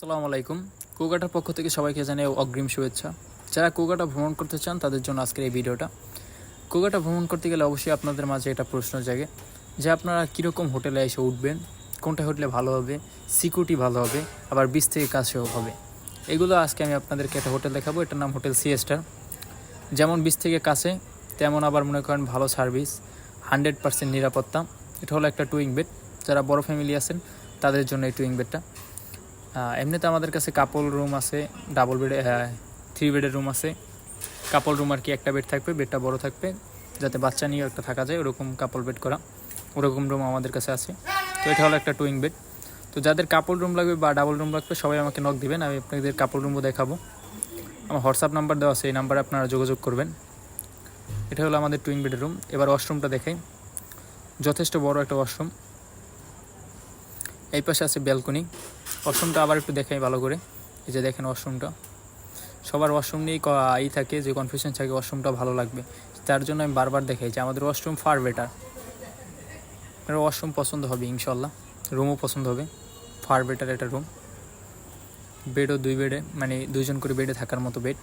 আসসালামু আলাইকুম। কুয়াকাটার পক্ষ থেকে সবাইকে জানাই অগ্রিম শুভেচ্ছা। যারা কুয়াকাটা ভ্রমণ করতে চান, তাদের জন্য আজকের এই ভিডিওটা। কুয়াকাটা ভ্রমণ করতে গেলে অবশ্যই আপনাদের মাঝে এটা প্রশ্ন জাগে, যে আপনারা কীরকম হোটেলে এসে উঠবেন, কোনটা হোটেলে ভালো হবে, সিকিউরিটি ভালো হবে, আবার বিচ থেকে কাছেও হবে। এগুলো আজকে আমি আপনাদেরকে একটা হোটেল দেখাবো, এটার নাম হোটেল সিএস্টার যেমন বিচ থেকে কাছে, তেমন আবার মনে করেন ভালো সার্ভিস, হান্ড্রেড পার্সেন্ট নিরাপত্তা। এটা হলো একটা টুইং বেড। যারা বড় ফ্যামিলি আছেন, তাদের জন্য এই টুইং বেডটা। এমনিতে আমাদের কাছে কাপল রুম আছে ডাবল বেডে থ্রি বেডের রুম আছে। কাপল রুম আর কি একটা বেড থাকবে বেডটা বড় থাকবে, যাতে বাচ্চা নিয়েও একটা থাকা যায়, ওরকম কাপল বেড করা। ওরকম রুম আমাদের কাছে আছে। তো এটা হলো একটা টুইং বেড তো যাদের কাপল রুম লাগবে বা ডাবল রুম লাগবে, সবাই আমাকে নক দিবেন, আমি আপনাদের কাপল রুমও দেখাবো। আমার হোয়াটসঅ্যাপ নাম্বার দেওয়া আছে, এই নাম্বারে আপনারা যোগাযোগ করবেন। এটা হলো আমাদের টুইং বেডের রুম এবার ওয়াশরুমটা দেখাই। যথেষ্ট বড় একটা ওয়াশরুম এই পাশে আছে ব্যালকনি ওয়াশরুমটা আবার একটু দেখাই ভালো করে। এই যে দেখেন ওয়াশরুমটা সবার ওয়াশরুম নিয়েই ই থাকে, যে কনফিউশন থাকে ওয়াশরুমটা ভালো লাগবে। তার জন্য আমি বারবার দেখাই যে আমাদের ওয়াশরুম ফার বেটার আপনার ওয়াশরুম পছন্দ হবে, ইনশাল্লাহ। রুমও পছন্দ হবে। ফার বেটার একটা রুম বেডও দুই বেডে মানে দুইজন করে বেডে থাকার মতো বেড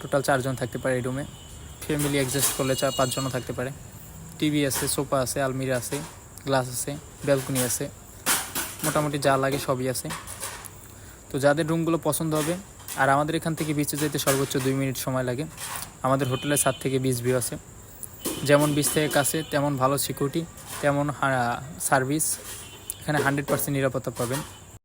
টোটাল চারজন থাকতে পারে এই রুমে ফ্যামিলি অ্যাডজাস্ট করলে চার পাঁচজনও থাকতে পারে। টিভি আছে সোফা আছে আলমিরা আছে গ্লাস আছে ব্যালকনি আছে। মোটামুটি যা লাগে সবই আছে। তো যাদের রুমগুলো পছন্দ হবে, আর আমাদের এখান থেকে বিচে যেতে সর্বোচ্চ দুই মিনিট সময় লাগে। আমাদের হোটেলের সাত থেকে বিচ ভিউ আছে। যেমন বিচ থেকে কাছে, তেমন ভালো সিকিউরিটি তেমন সার্ভিস এখানে হান্ড্রেড পার্সেন্ট নিরাপত্তা পাবেন।